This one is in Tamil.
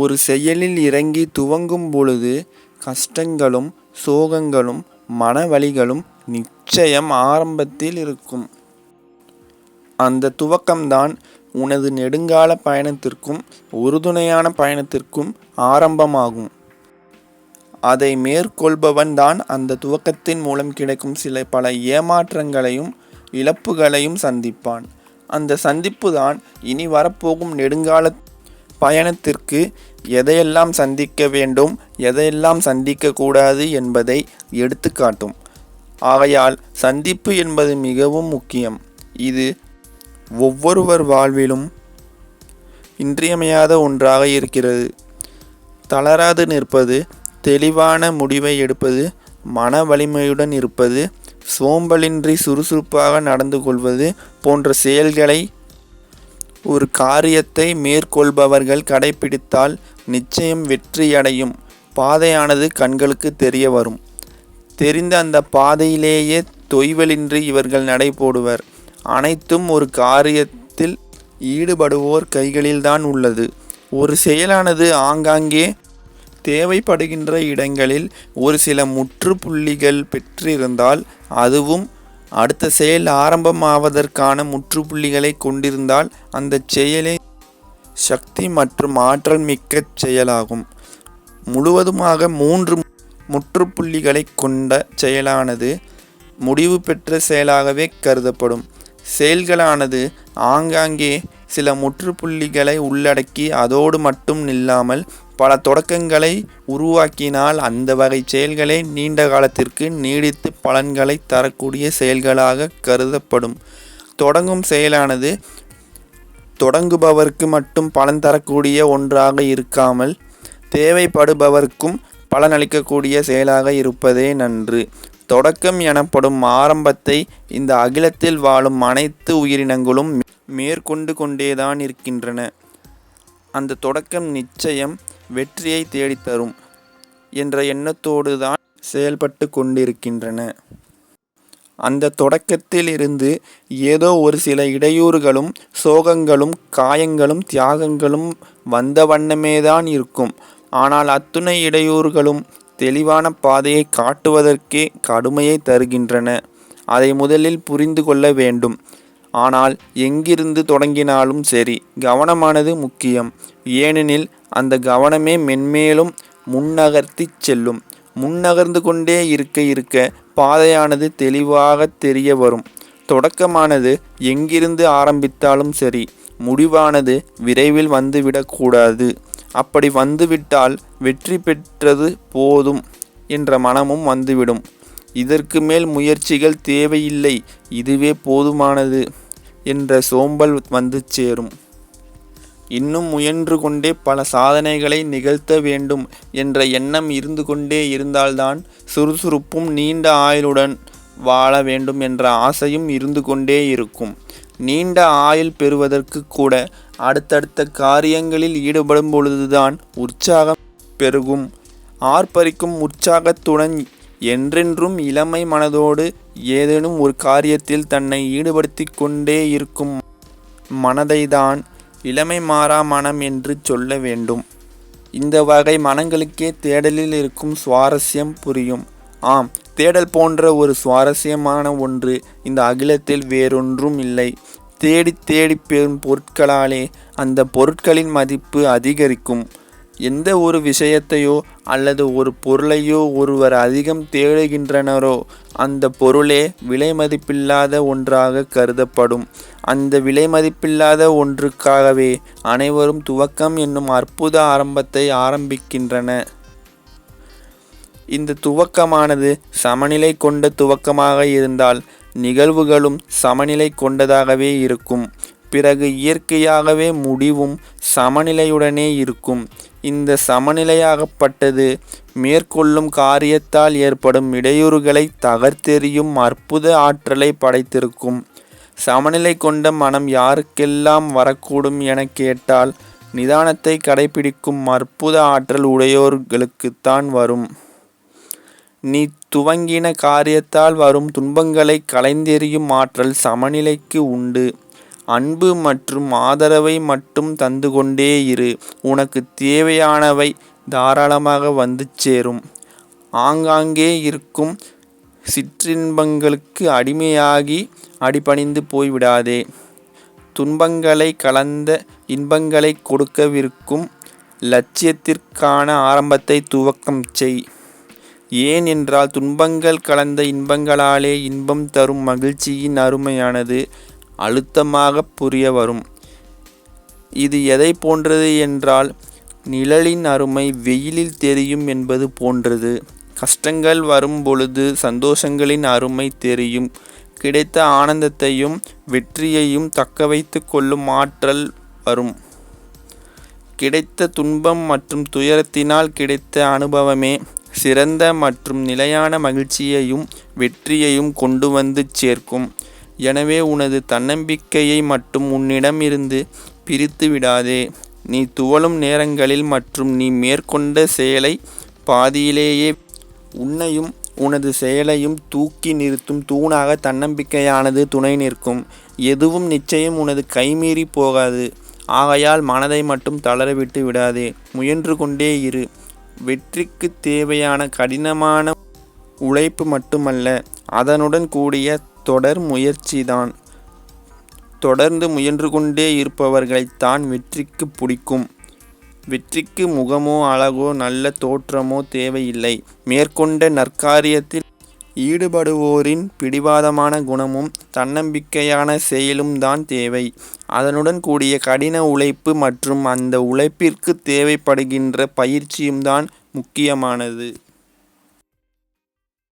ஒரு செயலில் இறங்கி துவங்கும் பொழுது கஷ்டங்களும் சோகங்களும் மனவலிகளும் நிச்சயம் ஆரம்பத்தில் இருக்கும். அந்த துவக்கம்தான் உனது நெடுங்கால பயணத்திற்கும் உறுதுணையான பயணத்திற்கும் ஆரம்பமாகும். அதை மேற்கொள்பவன் தான் அந்த துவக்கத்தின் மூலம் கிடைக்கும் சில பல ஏமாற்றங்களையும் இழப்புகளையும் சந்திப்பான். அந்த சந்திப்பு தான் இனி வரப்போகும் நெடுங்கால பயணத்திற்கு எதையெல்லாம் சந்திக்க வேண்டும் எதையெல்லாம் சந்திக்கக்கூடாது என்பதை எடுத்துக்காட்டும் ஆகையால் சந்திப்பு என்பது மிகவும் முக்கியம். இது ஒவ்வொருவர் வாழ்விலும் இன்றியமையாத ஒன்றாக இருக்கிறது. தளராது நிற்பது தெளிவான முடிவை எடுப்பது மன வலிமையுடன் இருப்பது சோம்பலின்றி சுறுசுறுப்பாக நடந்து கொள்வது போன்ற செயல்களை ஒரு காரியத்தை மேற்கொள்பவர்கள் கடைப்பிடித்தால் நிச்சயம் வெற்றியடையும் பாதையானது கண்களுக்கு தெரிய வரும். தெரிந்த அந்த பாதையிலேயே தொய்வலின்றி இவர்கள் நடைபோடுவர். அனைத்தும் ஒரு காரியத்தில் ஈடுபடுவோர் கைகளில்தான் உள்ளது. ஒரு செயலானது ஆங்காங்கே தேவைப்படுகின்ற இடங்களில் ஒரு சில முற்றுப்புள்ளிகள் பெற்றிருந்தால் அதுவும் அடுத்த செயல் ஆரம்பமாவதற்கான முற்றுப்புள்ளிகளை கொண்டிருந்தால் அந்த செயலே சக்தி மற்றும் ஆற்றல் மிக்க செயலாகும். முழுவதுமாக மூன்று முற்றுப்புள்ளிகளைக் கொண்ட செயலானது முடிவு பெற்ற செயலாகவே கருதப்படும். செயல்களானது ஆங்காங்கே சில முற்றுப்புள்ளிகளை உள்ளடக்கி அதோடு மட்டும் நில்லாமல் பல தொடக்கங்களை உருவாக்கினால் அந்த வகை செயல்களே நீண்ட காலத்திற்கு நீடித்து பலன்களை தரக்கூடிய செயல்களாக கருதப்படும். தொடங்கும் செயலானது தொடங்குபவருக்கு மட்டும் பலன் தரக்கூடிய ஒன்றாக இருக்காமல் தேவைப்படுபவர்க்கும் பலனளிக்கக்கூடிய செயலாக இருப்பதே நன்று. தொடக்கம் எனப்படும் ஆரம்பத்தை இந்த அகிலத்தில் வாழும் அனைத்து உயிரினங்களும் மேற்கொண்டு கொண்டேதான் இருக்கின்றன அந்த தொடக்கம் நிச்சயம் வெற்றியைத் தேடித்தரும் என்ற எண்ணத்தோடு தான் செயல்பட்டு கொண்டிருக்கின்றன. அந்த தொடக்கத்தில் இருந்து ஏதோ ஒரு சில இடையூறுகளும் சோகங்களும் காயங்களும் தியாகங்களும் வந்த வண்ணமேதான் இருக்கும். ஆனால் அத்துணை இடையூறுகளும் தெளிவான பாதையை காட்டுவதற்கே கடுமையை தருகின்றன. அதை முதலில் புரிந்து கொள்ள வேண்டும். ஆனால் எங்கிருந்து தொடங்கினாலும் சரி கவனமானது முக்கியம். ஏனெனில் அந்த கவனமே மென்மேலும் முன்னகர்த்திச் செல்லும். முன்னகர்ந்து கொண்டே இருக்க இருக்க பாதையானது தெளிவாகத் தெரிய வரும். தொடக்கமானது எங்கிருந்து ஆரம்பித்தாலும் சரி முடிவானது விரைவில் வந்துவிடக்கூடாது அப்படி வந்துவிட்டால் வெற்றி பெற்றது போதும் என்ற மனமும் வந்துவிடும். இதற்கு மேல் முயற்சிகள் தேவையில்லை இதுவே போதுமானது என்ற சோம்பல் வந்து சேரும். இன்னும் முயன்று கொண்டே பல சாதனைகளை நிகழ்த்த வேண்டும் என்ற எண்ணம் இருந்து கொண்டே இருந்தால்தான் சுறுசுறுப்பும் நீண்ட ஆயுளுடன் வாழ வேண்டும் என்ற ஆசையும் இருந்து கொண்டே இருக்கும். நீண்ட ஆயுள் பெறுவதற்கு கூட அடுத்தடுத்த காரியங்களில் ஈடுபடும் பொழுதுதான் உற்சாகம் பெருகும். ஆர்ப்பரிக்கும் உற்சாகத்துடன் என்றென்றும் இளமை மனதோடு ஏதேனும் ஒரு காரியத்தில் தன்னை ஈடுபடுத்தி கொண்டே இருக்கும் மனதைத்தான் இளமை மாறா மனம் என்று சொல்ல வேண்டும். இந்த வகை மனங்களுக்கே தேடலில் இருக்கும் சுவாரஸ்யம் புரியும். ஆம் தேடல் போன்ற ஒரு சுவாரஸ்யமான ஒன்று இந்த அகிலத்தில் வேறொன்றும் இல்லை. தேடித் தேடிப் பெறும் பொருட்களாலே அந்த பொருட்களின் மதிப்பு அதிகரிக்கும். எந்த ஒரு விஷயத்தையோ அல்லது ஒரு பொருளையோ ஒருவர் அதிகம் தேடுகின்றனரோ அந்த பொருளே விலைமதிப்பில்லாத ஒன்றாக கருதப்படும். அந்த விலைமதிப்பில்லாத ஒன்றுக்காகவே அனைவரும் துவக்கம் என்னும் அற்புத ஆரம்பத்தை ஆரம்பிக்கின்றன இந்த துவக்கமானது சமநிலை கொண்ட துவக்கமாக இருந்தால் நிகழ்வுகளும் சமநிலை கொண்டதாகவே இருக்கும். பிறகு இயற்கையாகவே முடிவும் சமநிலையுடனே இருக்கும். இந்த சமநிலையாகப்பட்டது மேற்கொள்ளும் காரியத்தால் ஏற்படும் இடையூறுகளை தகர்த்தெறியும் அற்புத ஆற்றலை படைத்திருக்கும். சமநிலை கொண்ட மனம் யாருக்கெல்லாம் வரக்கூடும் என கேட்டால் நிதானத்தை கடைப்பிடிக்கும் அற்புத ஆற்றல் உடையோர்களுக்குத்தான் வரும். நீ துவங்கின காரியத்தால் வரும் துன்பங்களை களைந்தெறியும் ஆற்றல் சமநிலைக்கு உண்டு. அன்பு மற்றும் ஆதரவை மட்டும் தந்து கொண்டே இரு. உனக்கு தேவையானவை தாராளமாக வந்து சேரும். ஆங்காங்கே இருக்கும் சிற்றின்பங்களுக்கு அடிமையாகி அடிபணிந்து போய்விடாதே. துன்பங்களை கலந்த இன்பங்களை கொடுக்கவிருக்கும் லட்சியத்திற்கான ஆரம்பத்தை துவக்கம் செய். ஏன் என்றால் துன்பங்கள் கலந்த இன்பங்களாலே இன்பம் தரும் மகிழ்ச்சியின் அருமையானது. அழுத்தமாக புரிய வரும். இது எதை போன்றது என்றால் நிழலின் அருமை வெயிலில் தெரியும் என்பது போன்றது. கஷ்டங்கள் வரும் பொழுது சந்தோஷங்களின் அருமை தெரியும். கிடைத்த ஆனந்தத்தையும் வெற்றியையும் தக்க வைத்து கொள்ளும் ஆற்றல் வரும். கிடைத்த துன்பம் மற்றும் துயரத்தினால் கிடைத்த அனுபவமே சிறந்த மற்றும் நிலையான மகிழ்ச்சியையும் வெற்றியையும் கொண்டு வந்து சேர்க்கும். எனவே உனது தன்னம்பிக்கையை மட்டும் உன்னிடமிருந்து பிரித்து விடாதே. நீ துவளும் நேரங்களில் மற்றும் நீ மேற்கொண்ட செயலை பாதியிலேயே உன்னையும் உனது செயலையும் தூக்கி நிறுத்தும் தூணாக தன்னம்பிக்கையானது துணை நிற்கும். எதுவும் நிச்சயம் உனது கைமீறி போகாது. ஆகையால் மனதை மட்டும் தளரவிட்டு விடாதே. முயன்று கொண்டே இரு. வெற்றிக்கு தேவையான கடினமான உழைப்பு மட்டுமல்ல அதனுடன் கூடிய தொடர் முயற்சிதான். தொடர்ந்து முயன்று கொண்டே இருப்பவர்களைத்தான் வெற்றிக்கு பிடிக்கும். வெற்றிக்கு முகமோ அழகோ நல்ல தோற்றமோ தேவையில்லை. மேற்கொண்ட நற்காரியத்தில் ஈடுபடுவோரின் பிடிவாதமான குணமும் தன்னம்பிக்கையான செயலும் தான் தேவை. அதனுடன் கூடிய கடின உழைப்பு மற்றும் அந்த உழைப்பிற்கு தேவைப்படுகின்ற பயிற்சியும் தான் முக்கியமானது.